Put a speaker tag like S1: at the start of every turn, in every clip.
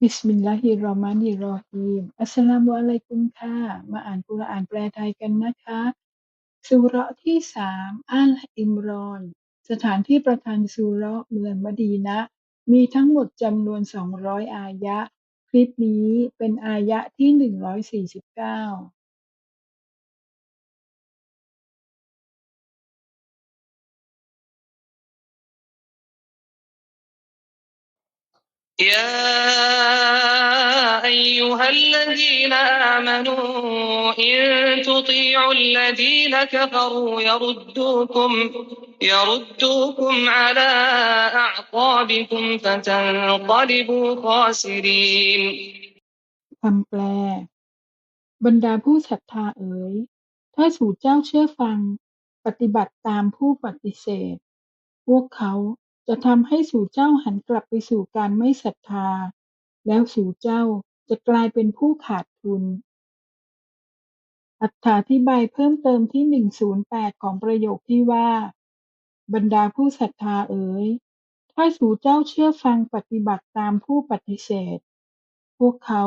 S1: บิสมิลลาฮิรเราะห์มานิรเราะฮีม อัสสลามุอะลัยกุมค่ะ มาอ่านกุรอานแปลไทยกันนะคะ ซูเราะห์ที่สามอัลอิมรอน สถานที่ประทานซูเราะห์เมืองมะดีนะห์มีทั้งหมดจำนวน 200 อายะห์ คลิปนี้เป็นอายะห์ที่ 149
S2: يا أيها الذين آمنوا إن تطيعوا الذين كفروا يردوكم يردوكم على أعقابكم فتنقلبوا خاسرين
S1: คำแปล บรรดาผู้ศรัทธาเอ๋ย ถ้าสู่เจ้าเชื่อฟัง ปฏิบัติตามผู้ปฏิเสธ พวกเขาจะทำให้สู่เจ้าหันกลับไปสู่การไม่ศรัทธา แล้วสู่เจ้า จะกลายเป็นผู้ขาดทุนอธิบายเพิ่มเติมที่ 108 ของประโยคที่ว่า บรรดาผู้ศรัทธาเอ๋ย ถ้าสู่เจ้าเชื่อฟังปฏิบัติตามผู้ปฏิเสธ พวกเขา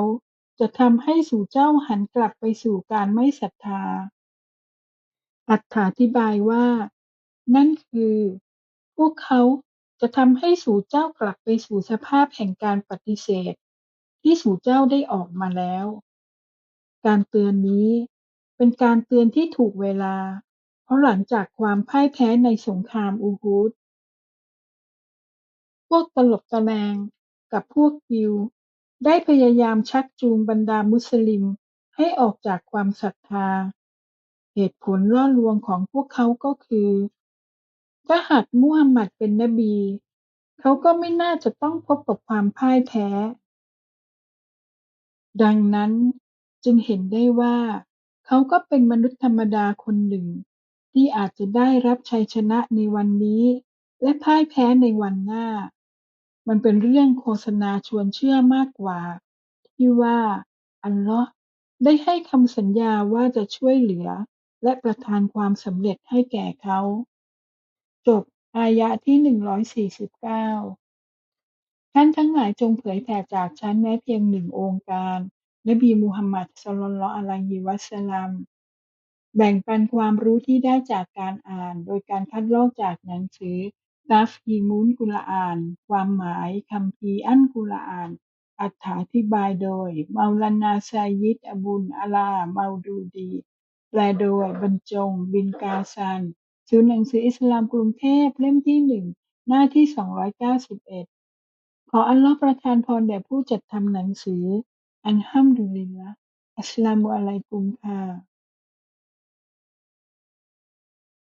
S1: จะทำให้สู่เจ้าหันกลับไปสู่การไม่ศรัทธาอธิบายว่า นั่นคือ พวกเขาจะทำให้สู่เจ้ากลับไปสู่สภาพแห่งการปฏิเสธ ที่สู่เจ้าได้ออกมาแล้ว การเตือนนี้เป็นการเตือนที่ถูกเวลา เพราะหลังจากความพ่ายแพ้ในสงครามอูฮุดพวกตลบตะแลงกับพวกยิว ได้พยายามชักจูงบรรดามุสลิมให้ออกจากความศรัทธา เหตุผลล่อลวงของพวกเขาก็คือ ถ้าหากมุฮัมมัดเป็นนบี เขาก็ไม่น่าจะต้องพบกับความพ่ายแพ้ ดังนั้นจึงเห็นได้ว่าเขาก็เป็นมนุษย์ธรรมดาคนหนึ่งที่อาจจะได้รับชัยชนะในวันนี้และพ่ายแพ้ในวันหน้า มันเป็นเรื่องโฆษณาชวนเชื่อมากกว่า ที่ว่า อัลลอฮ์ได้ให้คำสัญญาว่าจะช่วยเหลือ และประทานความสำเร็จให้แก่เขา จบอายะห์ที่ 149 ท่านทั้งหลายจงเผยแผ่จากฉันแม้เพียงหนึ่งองค์การ นบีมูฮัมมัด ศ็อลลัลลอฮุอะลัยฮิวะซัลลัม แบ่งปันความรู้ที่ได้จากการอ่าน โดยการคัดลอกจากหนังสือตัฟฮีมุลกุรอาน ความหมายคัมภีอัลกุรอานอธิบายโดยเมาลานาไซยิดอบุลอาลาเมาดูดี แปลโดยบรรจง บินกาซันศูนย์หนังสืออิสลามกรุงเทพเล่มที่หนึ่งหน้าที่ 291 ขออัลลอฮ์ประทานพรแด่ผู้จัดทำหนังสือ อัลฮัมดุลิลละห์ อัสสลามุอะลัยกุม ค่ะ